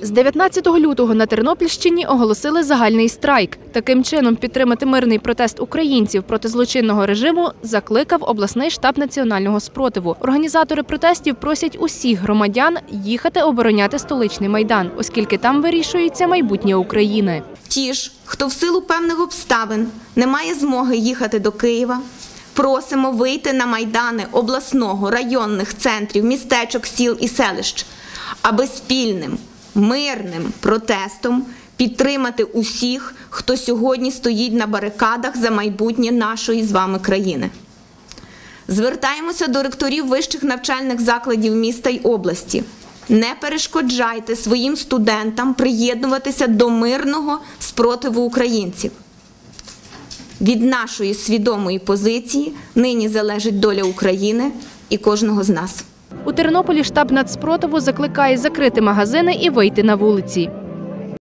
З 19 лютого на Тернопільщині оголосили загальний страйк. Таким чином підтримати мирний протест українців проти злочинного режиму закликав обласний штаб національного спротиву. Організатори протестів просять усіх громадян їхати обороняти столичний майдан, оскільки там вирішується майбутнє України. Ті ж, хто в силу певних обставин не має змоги їхати до Києва, просимо вийти на майдани обласного, районних центрів, містечок, сіл і селищ, аби спільним, мирним протестом підтримати усіх, хто сьогодні стоїть на барикадах за майбутнє нашої з вами країни. Звертаємося до ректорів вищих навчальних закладів міста й області. Не перешкоджайте своїм студентам приєднуватися до мирного спротиву українців. Від нашої свідомої позиції нині залежить доля України і кожного з нас. У Тернополі штаб нацпротиву закликає закрити магазини і вийти на вулиці.